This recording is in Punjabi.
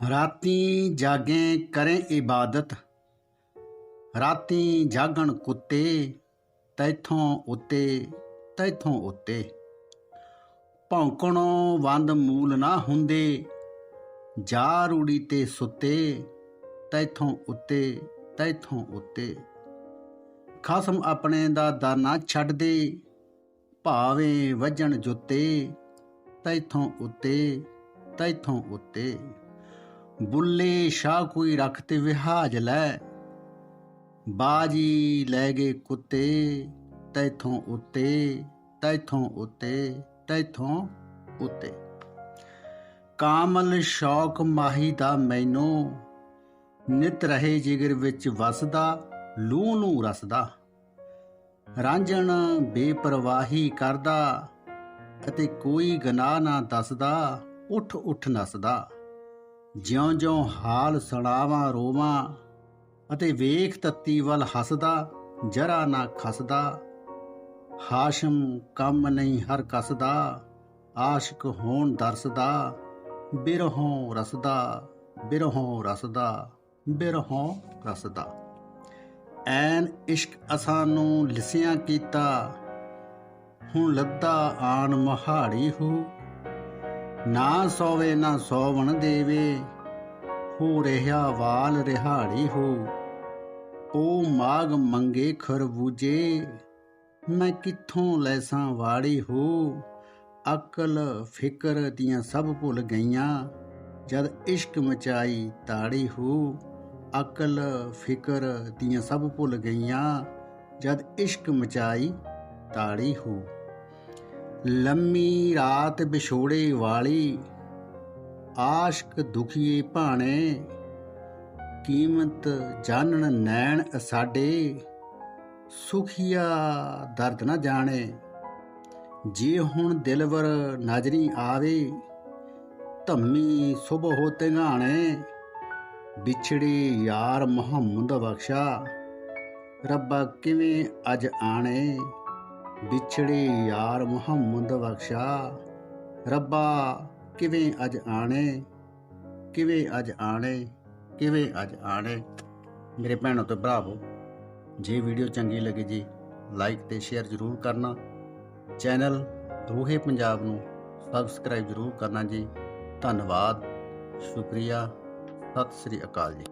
ਰਾਤੀ ਜਾਗੇ ਕਰੇ ਇਬਾਦਤ, ਰਾਤੀ ਜਾਗਣ ਕੁੱਤੇ, ਤੈਥੋਂ ਉੱਤੇ ਤੈਥੋਂ ਉੱਤੇ। ਭੌਂਕਣੋਂ ਵੰਦ ਮੂਲ ਨਾ ਹੁੰਦੇ ਜਾ ਰੂੜੀ ਤੇ ਸੁੱਤੇ, ਤੈਥੋਂ ਉੱਤੇ ਤੈਥੋਂ ਉੱਤੇ। ਖਸਮ ਆਪਣੇ ਦਾ ਦਾਨਾ ਛੱਡ ਦੇ ਭਾਵੇਂ ਵੱਜਣ ਜੁੱਤੇ, ਤੈਥੋਂ ਉੱਤੇ ਤੈਥੋਂ ਉੱਤੇ। ਬੁੱਲੇ ਸ਼ਾਹ ਕੋਈ ਰੱਖ ਤੇ ਵਿਹਾਜ ਲੈ। ਬਾਜੀ ਲੈ ਗਏ ਕੁੱਤੇ, ਤੈਥੋਂ ਉੱਤੇ ਤੈਥੋਂ ਉੱਤੇ ਤੈਥੋਂ ਉੱਤੇ। ਕਾਮਲ ਸ਼ੌਕ ਮਾਹੀ ਦਾ ਮੈਨੂੰ, ਨਿਤ ਰਹੇ ਜਿਗਰ ਵਿੱਚ ਵਸਦਾ, ਲੂ ਨੂੰ ਰਸਦਾ। ਰਾਂਝਣ ਬੇਪਰਵਾਹੀ ਕਰਦਾ, ਅਤੇ ਕੋਈ ਗਨਾਹ ਨਾ ਦੱਸਦਾ, ਉੱਠ ਉੱਠ ਨਸਦਾ। ਜਿਉਂ-ਜਿਉਂ ਹਾਲ ਸੁਣਾਵਾਂ ਰੋਵਾਂ ਅਤੇ ਵੇਖ ਤੱਤੀ ਵੱਲ ਹੱਸਦਾ, ਜਰਾ ਨਾ ਖਸਦਾ। ਹਾਸ਼ਮ ਕੰਮ ਨਹੀਂ ਹਰ ਕਸਦਾ, ਆਸ਼ਿਕ ਹੋਣ ਦਰਸਦਾ। ਬਿਰਹੋਂ ਰਸਦਾ ਬਿਰਹੋਂ ਰਸਦਾ ਬਿਰਹੋਂ ਰਸਦਾ। ਐਨ ਇਸ਼ਕ ਅਸਾਂ ਨੂੰ ਲਿਸਿਆਂ ਕੀਤਾ, ਹੁਣ ਲੱਦਾ ਆਣ ਮਹਾੜੀ ਹੂ। ਨਾ ਸੋਵੇ, ਨਾ ਸੋਵਣ ਦੇਵੇ। ਹੋ ਰਿਹਾ ਵਾਲ ਰਿਹਾੜੀ ਹੋ। ਉਹ ਮਾਗ ਮੰਗੇ ਖਰਬੂਜੇ ਮੈਂ ਕਿੱਥੋਂ ਲੈਸਾਂ ਵਾੜੀ ਹੋ। ਅਕਲ ਫਿਕਰ ਦੀਆਂ ਸਭ ਭੁੱਲ ਗਈਆਂ। ਜਦ ਇਸ਼ਕ ਮਚਾਈ ਤਾੜੀ ਹੋ। ਅਕਲ ਫਿਕਰ ਦੀਆਂ ਸਭ ਭੁੱਲ ਗਈਆਂ। ਜਦ ਇਸ਼ਕ ਮਚਾਈ ਤਾੜੀ ਹੋ। ਲੰਮੀ ਰਾਤ ਵਿਛੋੜੇ ਵਾਲੀ, ਆਸ਼ਕ ਦੁਖੀਏ ਭਾਣੇ, ਕੀਮਤ ਜਾਣਨ ਨੈਣ ਸਾਡੇ ਸੁਖੀਆ ਦਰਦ ਨਾ ਜਾਣੇ। ਜੇ ਹੁਣ ਦਿਲਵਰ ਨਜ਼ਰੀ ਆਵੇ, ਧੰਮੀ ਸੁਭ ਹੋ ਤਿੰਗਾਣੇ, ਵਿਛੜੇ ਯਾਰ ਮੁਹੰਮਦ ਬਖਸ਼ਾ, ਰੱਬਾ ਕਿਵੇਂ ਅਜ ਆਣੇ। ਵਿਛੜੇ ਯਾਰ ਮੁਹੰਮਦ ਬਖਸ਼ਾ। ਰੱਬਾ, ਕਿਵੇਂ ਅਜ ਆਣੇ ਕਿਵੇਂ ਅਜ ਆਣੇ ਕਿਵੇਂ ਅਜ ਆਣੇ ਮੇਰੇ ਭੈਣੋ ਤੇ ਭਰਾਵੋ, ਜੇ ਵੀਡੀਓ ਚੰਗੀ ਲੱਗੇ ਜੀ ਲਾਈਕ ਤੇ ਸ਼ੇਅਰ ਜ਼ਰੂਰ ਕਰਨਾ। ਚੈਨਲ ਰੂਹੇ ਪੰਜਾਬ ਨੂੰ ਸਬਸਕ੍ਰਾਈਬ ਜ਼ਰੂਰ ਕਰਨਾ ਜੀ। ਧੰਨਵਾਦ, ਸ਼ੁਕਰੀਆ। ਸਤਿ ਸ੍ਰੀ ਅਕਾਲ ਜੀ।